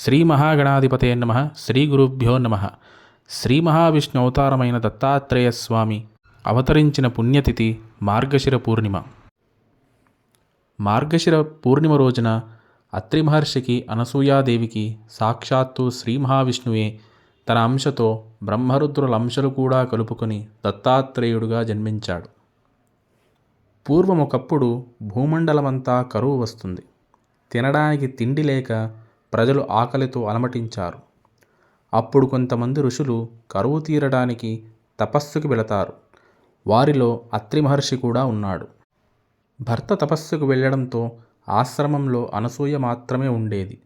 శ్రీ మహాగణాధిపతే నమ. శ్రీ గురుభ్యో నమ. శ్రీ మహావిష్ణు అవతారమైన దత్తాత్రేయ స్వామి అవతరించిన పుణ్యతిథి మార్గశిర పూర్ణిమ. మార్గశిర పూర్ణిమ రోజున అత్రి మహర్షికి అనసూయాదేవికి సాక్షాత్తు శ్రీ మహావిష్ణువే తన అంశతో బ్రహ్మరుద్రుల అంశలు కూడా కలుపుకొని దత్తాత్రేయుడుగా జన్మించాడు. పూర్వం ఒకప్పుడు భూమండలమంతా కరువు వస్తుంది. తినడానికి తిండి లేక ప్రజలు ఆకలితో అలమటించారు. అప్పుడు కొంతమంది ఋషులు కరువు తీరడానికి తపస్సుకి వెళతారు. వారిలో అత్రి మహర్షి కూడా ఉన్నాడు. భర్త తపస్సుకు వెళ్ళడంతో ఆశ్రమంలో అనసూయ మాత్రమే ఉండేది.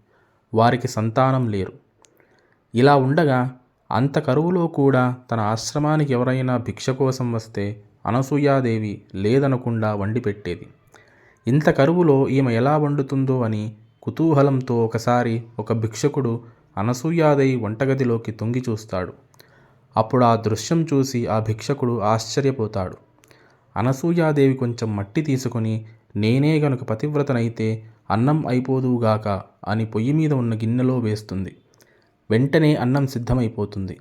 వారికి సంతానం లేరు. ఇలా ఉండగా అంత కరువులో కూడా తన ఆశ్రమానికి ఎవరైనా భిక్ష కోసం వస్తే అనసూయాదేవి లేదనకుండా వండి పెట్టేది ఇంత కరువులో ఈమె ఎలా వండుతుందో అని కుతూహలంతో ఒకసారి ఒక భిక్షకుడు అనసూయాదేవి వంటగదిలోకి తొంగి చూస్తాడు. అప్పుడు ఆ దృశ్యం చూసి ఆ భిక్షకుడు ఆశ్చర్యపోతాడు. అనసూయాదేవి కొంచెం మట్టి తీసుకొని నేనే గనుక పతివ్రతనైతే అన్నం అయిపోదువుగాక అని పొయ్యి మీద ఉన్న గిన్నెలో వేస్తుంది. వెంటనే అన్నం సిద్ధమైపోతుంది.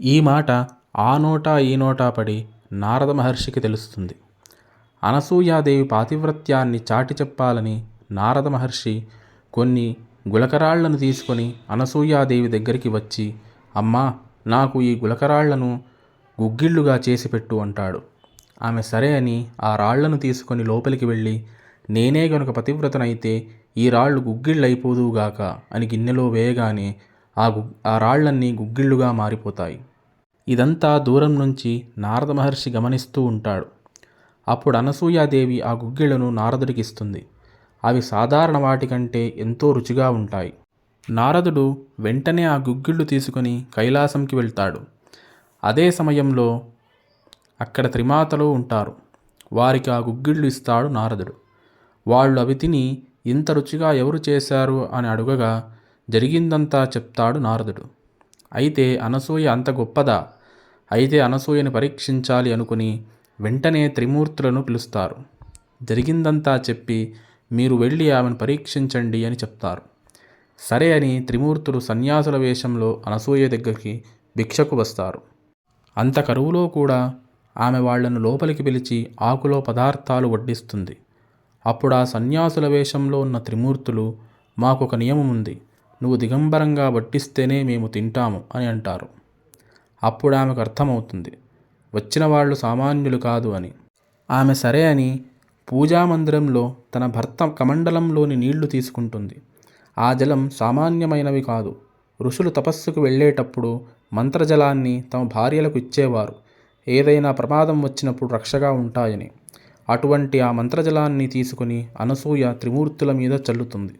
ఈ మాట ఆ నోటా ఈ నోటా పడి నారద మహర్షికి తెలుస్తుంది. అనసూయాదేవి పాతివ్రత్యాన్ని చాటి చెప్పాలని నారద మహర్షి కొన్ని గులకరాళ్ళను తీసుకొని అనసూయాదేవి దగ్గరికి వచ్చి అమ్మా నాకు ఈ గులకరాళ్ళను గుగ్గిళ్ళుగా చేసి పెట్టు అంటాడు. ఆమె సరే అని ఆ రాళ్ళను తీసుకొని లోపలికి వెళ్ళి నేనే గనుక పతివ్రతనైతే ఈ రాళ్ళు గుగ్గిళ్ళైపోదువుగాక అని గిన్నెలో వేయగానే ఆ గు ఆ రాళ్ళన్నీ గుగ్గిళ్ళుగా మారిపోతాయి. ఇదంతా దూరం నుంచి నారద మహర్షి గమనిస్తూ ఉంటాడు. అప్పుడు అనసూయాదేవి ఆ గుగ్గిళ్ళను నారదుడికి ఇస్తుంది అవి సాధారణ వాటికంటే ఎంతో రుచిగా ఉంటాయి. నారదుడు వెంటనే ఆ గుగ్గిళ్ళు తీసుకొని కైలాసంకి వెళ్తాడు. అదే సమయంలో అక్కడ త్రిమాతలు ఉంటారు. వారికి ఆ గుగ్గిళ్ళు ఇస్తాడు నారదుడు. వాళ్ళు అవి తిని ఇంత రుచిగా ఎవరు చేశారు అని అడుగగా జరిగిందంతా చెప్తాడు నారదుడు. అయితే అనసూయ అంత గొప్పదా? అయితే అనసూయని పరీక్షించాలి అనుకుని వెంటనే త్రిమూర్తులను పిలుస్తారు. జరిగిందంతా చెప్పి మీరు వెళ్ళి ఆమెను పరీక్షించండి అని చెప్తారు. సరే అని త్రిమూర్తులు సన్యాసుల వేషంలో అనసూయ దగ్గరికి భిక్షకు వస్తారు. అంత కరువులో కూడా ఆమె వాళ్ళను లోపలికి పిలిచి ఆకులో పదార్థాలు వడ్డిస్తుంది. అప్పుడు ఆ సన్యాసుల వేషంలో ఉన్న త్రిమూర్తులు మాకొక నియమం ఉంది. నువ్వు దిగంబరంగా వడ్డిస్తేనే మేము తింటాము అని అంటారు. అప్పుడు ఆమెకు అర్థమవుతుంది. వచ్చిన వాళ్ళు సామాన్యులు కాదు అని. ఆమె సరే అని పూజామందిరంలో తన భర్త కమండలంలోని నీళ్ళు తీసుకుంటుంది. ఆ జలం సామాన్యమైనవి కాదు. ఋషులు తపస్సుకు వెళ్ళేటప్పుడు మంత్రజలాన్ని తమ భార్యలకు ఇచ్చేవారు. ఏదైనా ప్రమాదం వచ్చినప్పుడు రక్షగా ఉంటాయని. అటువంటి ఆ మంత్రజలాన్ని తీసుకుని అనసూయ త్రిమూర్తుల మీద చల్లుతుంది.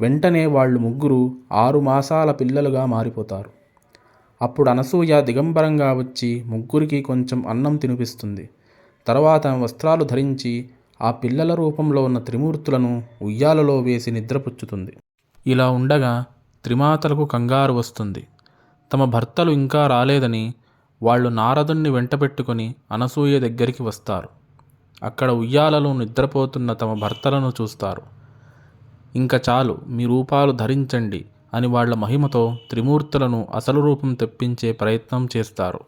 వెంటనే వాళ్ళు ముగ్గురు ఆరు మాసాల పిల్లలుగా మారిపోతారు. అప్పుడు అనసూయ దిగంబరంగా వచ్చి ముగ్గురికి కొంచెం అన్నం తినిపిస్తుంది. తర్వాత వస్త్రాలు ధరించి ఆ పిల్లల రూపంలో ఉన్న త్రిమూర్తులను ఉయ్యాలలో వేసి నిద్రపుచ్చుతుంది. ఇలా ఉండగా త్రిమాతలకు కంగారు వస్తుంది. తమ భర్తలు ఇంకా రాలేదని వాళ్ళు నారదుణ్ణి వెంటబెట్టుకుని అనసూయ దగ్గరికి వస్తారు. అక్కడ ఉయ్యాలలో నిద్రపోతున్న తమ భర్తలను చూస్తారు. ఇంకా చాలు మీ రూపాలు ధరించండి అని వాళ్ళ మహిమతో త్రిమూర్తులను అసలు రూపం తెప్పించే ప్రయత్నం చేస్తారు.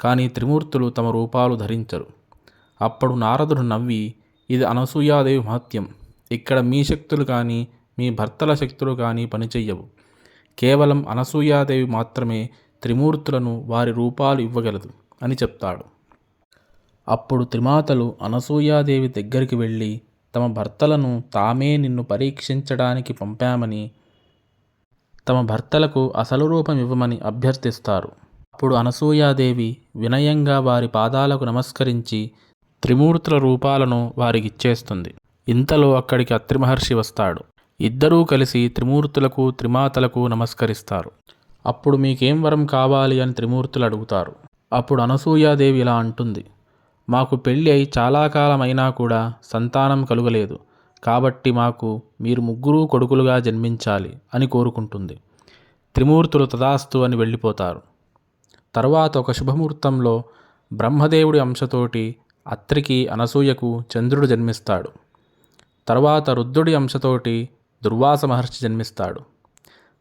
కానీ త్రిమూర్తులు తమ రూపాలు ధరించరు. అప్పుడు నారదుడు నవ్వి ఇది అనసూయాదేవి మహత్యం. ఇక్కడ మీ శక్తులు కానీ మీ భర్తల శక్తులు కానీ పనిచెయ్యవు. కేవలం అనసూయాదేవి మాత్రమే త్రిమూర్తులను వారి రూపాలు ఇవ్వగలదు అని చెప్తాడు. అప్పుడు త్రిమాతలు అనసూయాదేవి దగ్గరికి వెళ్ళి తమ భర్తలను తామే నిన్ను పరీక్షించడానికి పంపామని తమ భర్తలకు అసలు రూపం ఇవ్వమని అభ్యర్థిస్తారు. అప్పుడు అనసూయాదేవి వినయంగా వారి పాదాలకు నమస్కరించి త్రిమూర్తుల రూపాలను వారికిచ్చేస్తుంది. ఇంతలో అక్కడికి అత్రి మహర్షి వస్తాడు. ఇద్దరూ కలిసి త్రిమూర్తులకు త్రిమాతలకు నమస్కరిస్తారు. అప్పుడు మీకేం వరం కావాలి అని త్రిమూర్తులు అడుగుతారు. అప్పుడు అనసూయాదేవి ఇలా అంటుంది. మాకు పెళ్ళి అయి చాలా కాలమైనా కూడా సంతానం కలుగలేదు. కాబట్టి మాకు మీరు ముగ్గురు కొడుకులుగా జన్మించాలి అని కోరుకుంటుంది. త్రిమూర్తులు తదాస్తు అని వెళ్ళిపోతారు. తర్వాత ఒక శుభముహూర్తంలో బ్రహ్మదేవుడి అంశతోటి అత్రికి అనసూయకు చంద్రుడు జన్మిస్తాడు. తర్వాత రుద్రుడి అంశతోటి దుర్వాస మహర్షి జన్మిస్తాడు.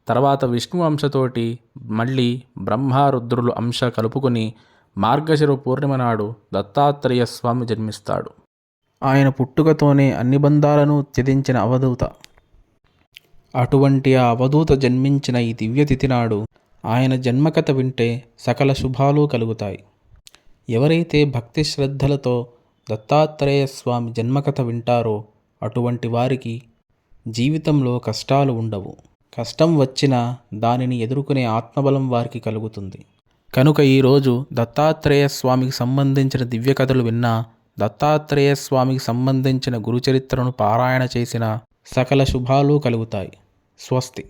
తర్వాత విష్ణు అంశతోటి మళ్ళీ బ్రహ్మ రుద్రులు అంశ కలుపుకుని మార్గశిర పూర్ణిమ నాడు దత్తాత్రేయ స్వామి జన్మిస్తాడు. ఆయన పుట్టుకతోనే అన్ని బంధాలను త్యజించిన అవధూత. అటువంటి ఆ అవధూత జన్మించిన ఈ దివ్యతిథి నాడు ఆయన జన్మకథ వింటే సకల శుభాలు కలుగుతాయి. ఎవరైతే భక్తి శ్రద్ధలతో దత్తాత్రేయ స్వామి జన్మకథ వింటారో అటువంటి వారికి జీవితంలో కష్టాలు ఉండవు. కష్టం వచ్చినా దానిని ఎదుర్కొనే ఆత్మబలం వారికి కలుగుతుంది. కనుక ఈరోజు దత్తాత్రేయ స్వామికి సంబంధించిన దివ్య కథలు విన్నా దత్తాత్రేయ స్వామికి సంబంధించిన గురుచరిత్రను పారాయణ చేసిన సకల శుభాలు కలుగుతాయి. స్వస్తి.